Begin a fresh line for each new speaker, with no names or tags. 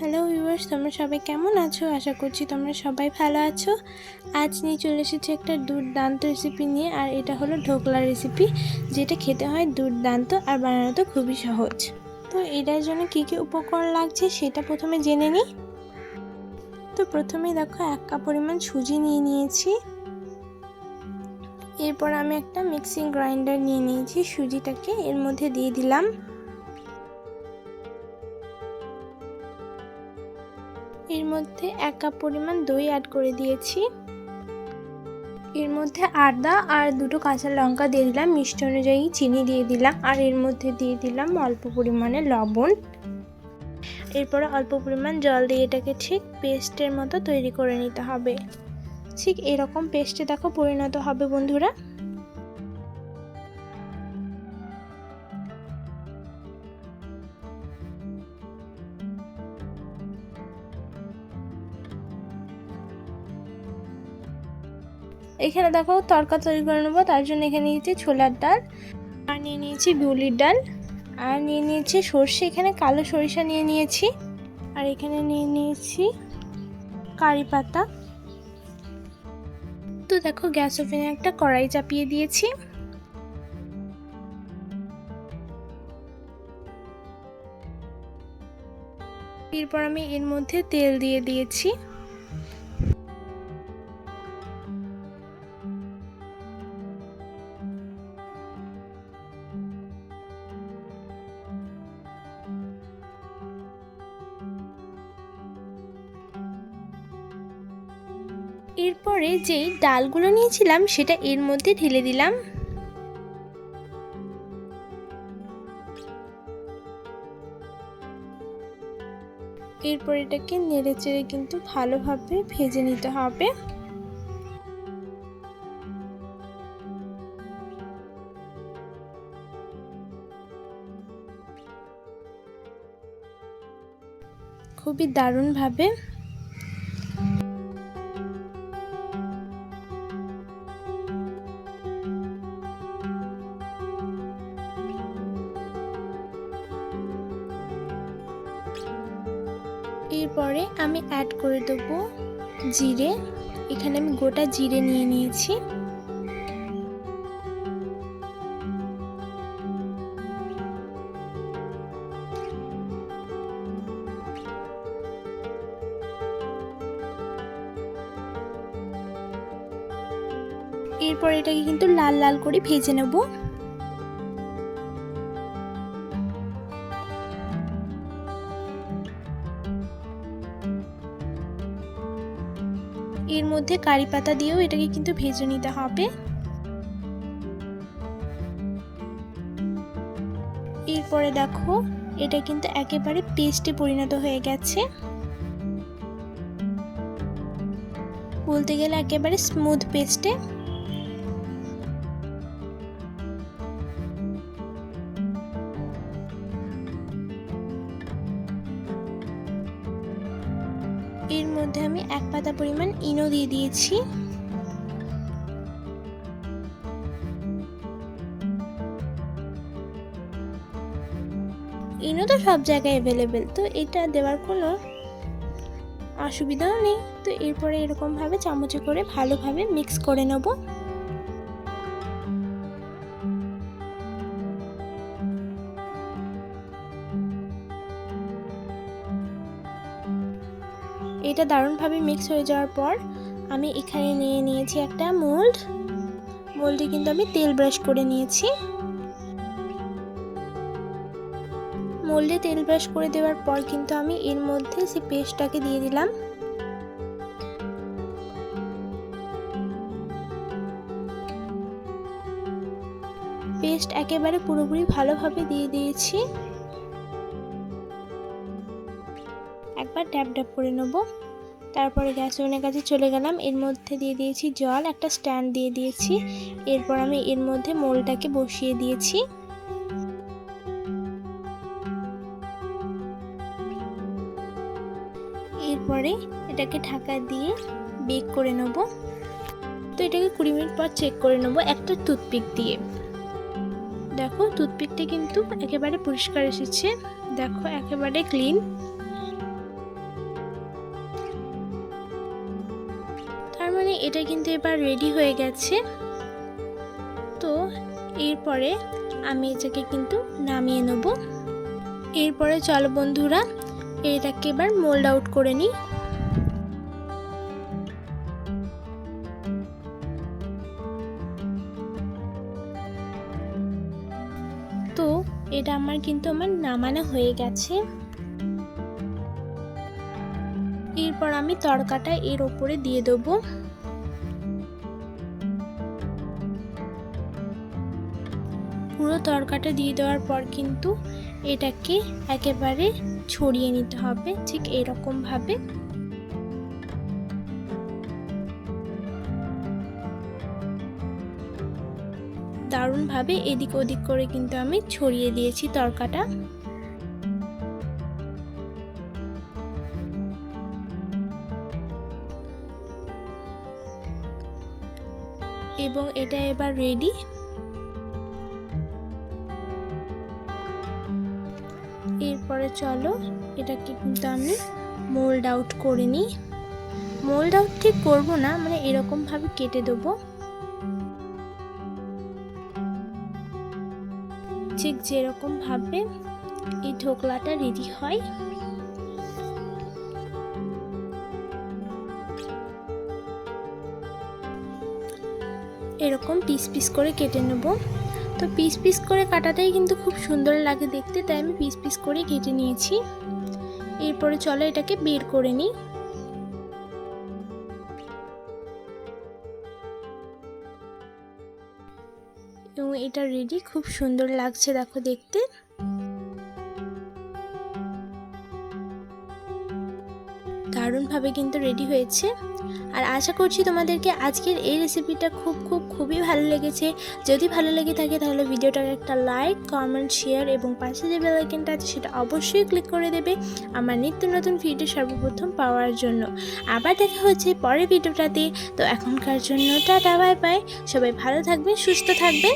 Hello viewers তোমরা সবাই কেমন আছো? আশা করছি তোমরা সবাই ভালো আছো। আজ নিয়ে চলে এসেছি একটা দুর্দান্ত রেসিপি নিয়ে, আর এটা হলো ঢোকলা রেসিপি যেটা খেতে হয় দুর্দান্ত আর বানানো তো খুবই সহজ। তো এটার জন্য কী কী উপকরণ লাগছে সেটা প্রথমে জেনে নিই। তো প্রথমে দেখো, এক কাপ পরিমাণ সুজি নিয়ে নিয়েছি। এরপর আমি একটা মিক্সিং গ্রাইন্ডার নিয়ে নিয়েছি সুজিটাকে, এর মধ্যে দিয়ে দিলাম। এর মধ্যে এক কাপ পরিমাণ দই অ্যাড করে দিয়েছি। এর মধ্যে আদা আর দুটো কাঁচা লঙ্কা দিয়ে দিলাম, মিষ্টি অনুযায়ী চিনি দিয়ে দিলাম, আর এর মধ্যে দিয়ে দিলাম অল্প পরিমাণে লবণ। এরপরে অল্প পরিমাণ জল দিয়ে এটাকে ঠিক পেস্টের মতো তৈরি করে নিতে হবে। ঠিক এরকম পেস্টে দেখো পরিণত হবে বন্ধুরা। এখানে দেখো তরকা তৈরি করে নেব, তার জন্য এখানে নিয়েছি ছোলার ডাল, আর নিয়ে নিয়েছি বিউলির ডাল, আর নিয়ে নিয়েছি সর্ষে, এখানে কালো সরিষা নিয়ে নিয়েছি, আর এখানে নিয়ে নিয়েছি কারি পাতা। তো দেখো গ্যাস ওভেনে একটা কড়াই চাপিয়ে দিয়েছি। এরপর আমি এর মধ্যে তেল দিয়ে দিয়েছি। এরপরে যেই ডালগুলো নিয়েছিলাম, সেটা এর মধ্যে ঢেলে দিলাম। এরপর এটাকে নেড়ে চেড়ে কিন্তু ভালোভাবে ভেজে নিতে হবে। খুবই দারুণভাবে এরপরে আমি অ্যাড করে দেবো জিরে। এখানে আমি গোটা জিরে নিয়ে নিয়েছি। এরপর এটাকে কিন্তু লাল লাল করে ভেজে নেব। এর মধ্যে কারি পাতা দিয়েও এটাকে কিন্তু ভেজে নিতে হবে। এরপরে দেখো, এটা কিন্তু একেবারে পেস্টে পরিণত হয়ে গেছে। বলতে গেলে একেবারে স্মুথ পেস্টে এর মধ্যে আমি এক পাতা পরিমাণ ইনো দিয়ে দিয়েছি। ইনো তো সব জায়গায় অ্যাভেলেবেল তো এটা দেওয়ার কোনো অসুবিধাও নেই। তো এরপরে এরকমভাবে চামচে করে ভালোভাবে মিক্স করে নেব। এটা দারুণভাবে মিক্স হয়ে যাওয়ার পর আমি এখানে নিয়ে নিয়েছি একটা মোল্ড মোল্ডে কিন্তু আমি তেল ব্রাশ করে নিয়েছি। মোল্ডে তেল ব্রাশ করে দেওয়ার পর কিন্তু আমি এর মধ্যে সেই পেস্টটাকে দিয়ে দিলাম। পেস্ট একেবারে পুরোপুরি ভালোভাবে দিয়ে দিয়েছি। একবার ড্যাপ ড্যাপ করে নেব। তারপরে গ্যাস ওভেনের কাছে চলে গেলাম। এর মধ্যে দিয়ে দিয়েছি জল, একটা স্ট্যান্ড দিয়ে দিয়েছি। এরপর আমি এর মধ্যে মোলটাকে বসিয়ে দিয়েছি। এরপরে এটাকে ঢাকা দিয়ে বেক করে নেব। তো এটাকে কুড়ি মিনিট পর চেক করে নেব একটা টুথপিক দিয়ে। দেখো, টুথপিকটা কিন্তু একেবারে পরিষ্কার এসেছে। দেখো, একেবারে ক্লিন। এটা কিন্তু এবার রেডি হয়ে গেছে। তো এরপরে আমি এটাকে কিন্তু নামিয়ে নেব। এরপরে চলো বন্ধুরা, এটাকে এবার মোল্ড আউট করে নিই। তো এটা আমার কিন্তু আমার নামানো হয়ে গেছে। এরপর আমি তড়কাটা এর ওপরে দিয়ে দেবো। পুরো তরকাটা দিয়ে দেওয়ার পর কিন্তু এটাকে একেবারে ছড়িয়ে নিতে হবে ঠিক এরকমভাবে। দারুণভাবে এদিক ওদিক করে কিন্তু আমি ছড়িয়ে দিয়েছি তরকাটা। এবং এটা এবার রেডি এরপরে চলো, এটাকে কিন্তু আমি মোল্ড আউট করে নিই। মোল্ড আউট ঠিক করব না মানে এরকমভাবে কেটে দেবো। ঠিক যেরকমভাবে এই ঢোকলাটা রেডি হয়। এরকম পিস পিস করে কেটে নেব। তো পিস পিস করে কাটাটাই কিন্তু খুব সুন্দর লাগে দেখতে, তাই আমি পিস পিস করে কেটে নিয়েছি। এরপরে চলো এটাকে বের করে নিই। এবং এটা রেডি খুব সুন্দর লাগছে দেখো দেখতে। দারুণভাবে কিন্তু রেডি হয়েছে। আর আশা করছি তোমাদেরকে আজকের এই রেসিপিটা খুব খুব, খুবই ভালো লেগেছে। যদি ভালো লেগে থাকে তাহলে ভিডিওটার একটা লাইক কমেন্ট শেয়ার এবং পাশে যে বেলাইকেনটা আছে সেটা অবশ্যই ক্লিক করে দেবে আমার নিত্য নতুন ভিডিও সর্বপ্রথম পাওয়ার জন্য। আবার দেখা হচ্ছে পরের ভিডিওটাতে তো এখনকার জন্য টাটা বাই বাই সবাই ভালো থাকবে সুস্থ থাকবে